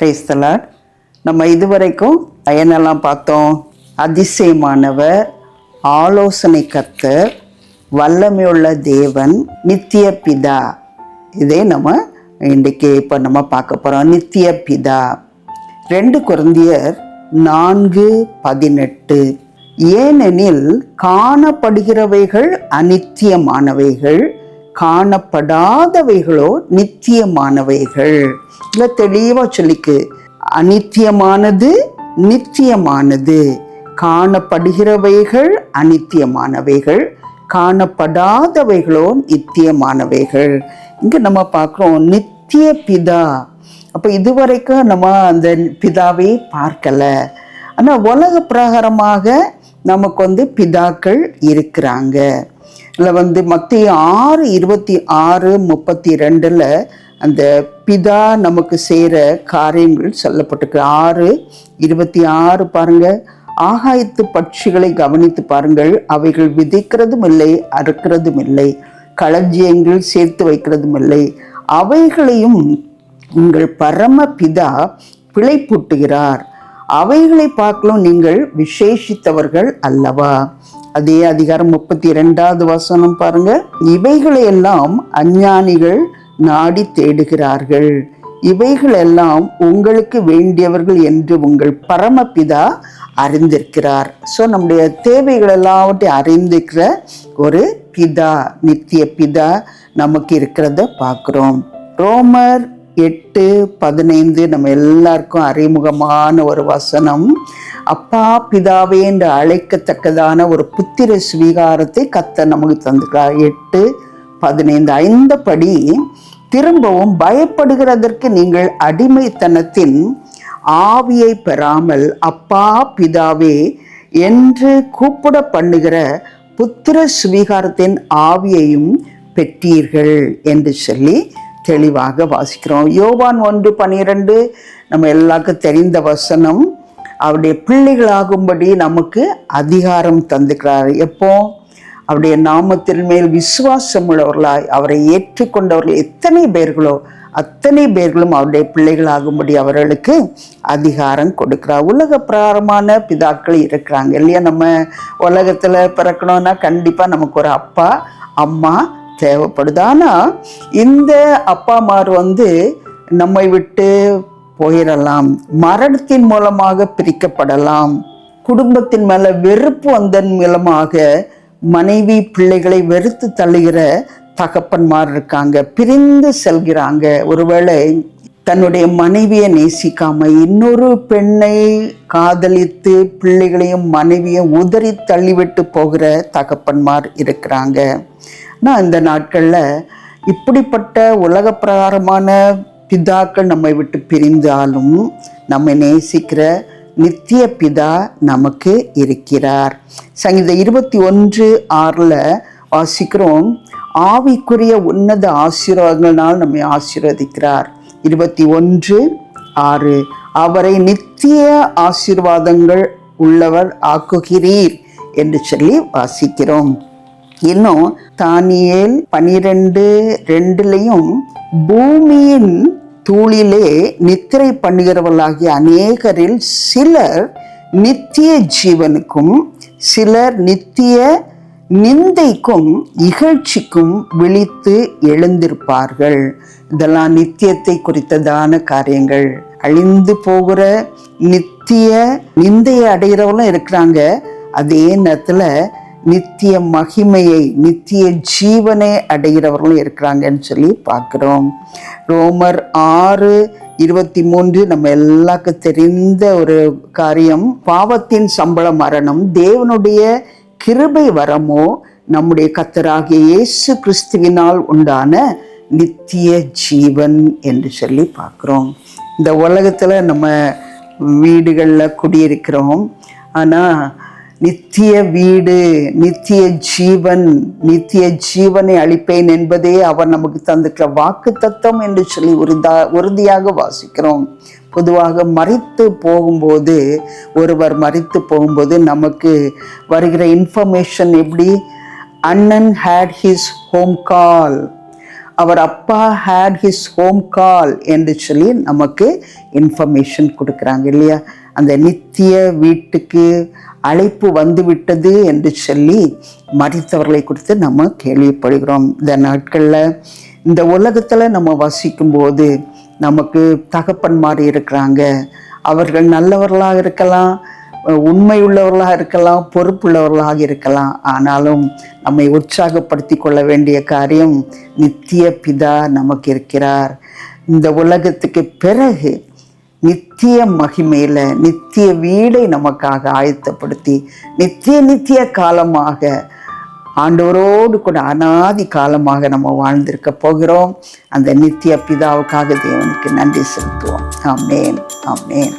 கிரைஸ்தலார் நம்ம இதுவரைக்கும் என்னெல்லாம் பார்த்தோம். அதிசயமானவர் ஆலோசனை கத்தர் வல்லமையுள்ள தேவன் நித்திய பிதா. இதே நம்ம இன்றைக்கு இப்போ நம்ம பார்க்க போகிறோம் நித்திய பிதா. ரெண்டு குழந்தையர் நான்கு பதினெட்டு. ஏனெனில் காணப்படுகிறவைகள் அனித்தியமானவைகள் காணப்படாதவைகளோ நித்தியமானவைகள். இல்லை தெளிவாக சொல்லிக்கு. அனித்தியமானது நித்தியமானது. காணப்படுகிறவைகள் அனித்தியமானவைகள் காணப்படாதவைகளோ நித்தியமானவைகள். இங்கே நம்ம பார்க்குறோம் நித்திய பிதா. அப்போ இதுவரைக்கும் நம்ம அந்த பிதாவை பார்க்கலை. ஆனால் உலக பிரகாரமாக நமக்கு வந்து பிதாக்கள் இருக்கிறாங்க. வந்து மத்திய ஆறு இருபத்தி ஆறு முப்பத்தி ரெண்டில் அந்த பிதா நமக்கு செய்கிற காரியங்கள் சொல்லப்பட்டிருக்கு. ஆறு இருபத்தி ஆறு பாருங்கள் ஆகாயத்து பட்சிகளை கவனித்து பாருங்கள். அவைகள் விதைக்கிறதும் இல்லை அறுக்கிறதும் இல்லை. களஞ்சியங்கள் சேர்த்து வைக்கிறதும் இல்லை. அவைகளையும் உங்கள் பரம பிதா பிழைப்பூட்டுகிறார். அவைகளை பார்க்கலும் நீங்கள் விசேஷித்தவர்கள் அல்லவா? அதே அதிகாரம் முப்பத்தி இரண்டாவது வசனம் பாருங்க. இவைகளை எல்லாம் அஞ்ஞானிகள் நாடி தேடுகிறார்கள். இவைகள் எல்லாம் உங்களுக்கு வேண்டியவர்கள் என்று உங்கள் பரமபிதா அறிந்திருக்கிறார். ஸோ நம்முடைய தேவைகள் எல்லாவற்றையும் அறிந்திருக்கிற ஒரு பிதா நித்திய பிதா நமக்கு இருக்கிறத பார்க்குறோம். ரோமர் எட்டு பதினைந்து நம்ம எல்லாருக்கும் அறிமுகமான ஒரு வசனம். அப்பா பிதாவே என்று அழைக்கத்தக்கதான ஒரு புத்திர ஸ்வீகாரத்தை கத்த நமக்கு தந்துக்கிறார் எட்டு பதினைந்து. ஐந்தபடி திரும்பவும் பயப்படுகிறதற்கு நீங்கள் அடிமைத்தனத்தின் ஆவியை பெறாமல் அப்பா பிதாவே என்று கூப்பிட பண்ணுகிற புத்திர சுவீகாரத்தின் ஆவியையும் பெற்றீர்கள் என்று சொல்லி தெளிவாக வாசிக்கிறோம். யோவான் ஒன்று பனிரெண்டு நம்ம எல்லாருக்கும் தெரிந்த வசனம். அவருடைய பிள்ளைகளாகும்படி நமக்கு அதிகாரம் தந்துக்கிறார் எப்போ? அவருடைய நாமத்தின் மேல் விசுவாசம் உள்ளவர்களாய் அவரை ஏற்றுக்கொண்டவர்கள் எத்தனை பேர்களோ அத்தனை பேர்களும் அவருடைய பிள்ளைகளாகும்படி அவர்களுக்கு அதிகாரம் கொடுக்கிறார். உலக பிரகாரமான பிதாக்கள் இருக்கிறாங்க இல்லையா? நம்ம உலகத்தில் பிறக்கணும்னா கண்டிப்பாக நமக்கு ஒரு அப்பா அம்மா தேவைப்படுது. ஆனால் இந்த அப்பா அம்மார் வந்து நம்மை விட்டு போயிடலாம் மரணத்தின் மூலமாக பிரிக்கப்படலாம் குடும்பத்தின் மேலே வெறுப்பு வந்தன் மூலமாக மனைவி பிள்ளைகளை வெறுத்து தள்ளுகிற தகப்பன்மார் இருக்காங்க பிரிந்து செல்கிறாங்க. ஒருவேளை தன்னுடைய மனைவியை நேசிக்காம இன்னொரு பெண்ணை காதலித்து பிள்ளைகளையும் மனைவியும் உதறி தள்ளிவிட்டு போகிற தகப்பன்மார் இருக்கிறாங்க. நான் இந்த நாட்களில் இப்படிப்பட்ட உலக பிரகாரமான பிதாக்கள் நம்மை விட்டு பிரிந்தாலும் நம்மை நேசிக்கிற நித்திய பிதா நமக்கு இருக்கிறார். சங்கீத இருபத்தி ஒன்று ஆறில் வாசிக்கிறோம் ஆவிக்குரிய உன்னத ஆசீர்வாதங்களால் நம்மை ஆசீர்வதிக்கிறார். இருபத்தி ஒன்று ஆறு அவரை நித்திய ஆசீர்வாதங்கள் உள்ளவர் ஆக்குகிறீர் என்று சொல்லி வாசிக்கிறோம். இன்னும் தானியேல் பனிரெண்டு ரெண்டுலையும் பூமியின் தூளிலே நித்திரை பண்ணுகிறவர்களாகிய அநேகரில் சிலர் நித்திய ஜீவனுக்கும் சிலர் நித்திய நிந்தைக்கும் இகழ்ச்சிக்கும் விழித்து எழுந்திருப்பார்கள். இதெல்லாம் நித்தியத்தை குறித்ததான காரியங்கள். அழிந்து போகிற நித்திய நிந்தையை அடைகிறவங்களும் இருக்கிறாங்க. அதே நேரத்தில் நித்திய மகிமையை நித்திய ஜீவனை அடைகிறவர்களும் இருக்கிறாங்கன்னு சொல்லி பார்க்குறோம். ரோமர் ஆறு இருபத்தி மூன்று நம்ம எல்லாருக்கும் தெரிந்த ஒரு காரியம். பாவத்தின் சம்பள மரணம் தேவனுடைய கிருபை வரமோ நம்முடைய கத்தராகிய இயேசு கிறிஸ்துவினால் உண்டான நித்திய ஜீவன் என்று சொல்லி பார்க்குறோம். இந்த உலகத்தில் நம்ம வீடுகளில் குடியிருக்கிறோம். ஆனால் நித்திய வீடு நித்திய ஜீவன் நித்திய ஜீவனை அளிப்பேன் என்பதே அவர் நமக்கு தந்திருக்கிற வாக்கு தத்துவம் என்று சொல்லி உறுதா உறுதியாக வாசிக்கிறோம். பொதுவாக மறித்து போகும்போது ஒருவர் மறித்து போகும்போது நமக்கு வருகிற இன்ஃபர்மேஷன் எப்படி? அண்ணன் ஹேட் ஹிஸ் ஹோம் கால் அவர் அப்பா ஹேட் ஹிஸ் ஹோம் கால் என்று சொல்லி நமக்கு இன்ஃபர்மேஷன் கொடுக்குறாங்க இல்லையா? அந்த நித்திய வீட்டுக்கு அழைப்பு வந்து விட்டது என்று சொல்லி மறித்தவர்களை குறித்து நம்ம கேள்விப்படுகிறோம். இந்த நாட்களில் இந்த உலகத்தில் நம்ம வசிக்கும்போது நமக்கு தகப்பன்மார் இருக்கிறாங்க. அவர்கள் நல்லவர்களாக இருக்கலாம் உண்மை உள்ளவர்களாக இருக்கலாம் பொறுப்புள்ளவர்களாக இருக்கலாம். ஆனாலும் நம்மை உற்சாகப்படுத்தி கொள்ள வேண்டிய காரியம் நித்திய பிதா நமக்கு இருக்கிறார். இந்த உலகத்துக்கு பிறகு நித்திய மகிமையில நித்திய வீடை நமக்காக ஆயத்தப்படுத்தி நித்திய நித்திய காலமாக ஆண்டவரோடு கூட அனாதி காலமாக நம்ம வாழ்ந்திருக்க போகிறோம். அந்த நித்திய பிதாவுக்காக தேவனுக்கு நன்றி செலுத்துவோம். ஆமேன். ஆமேன்.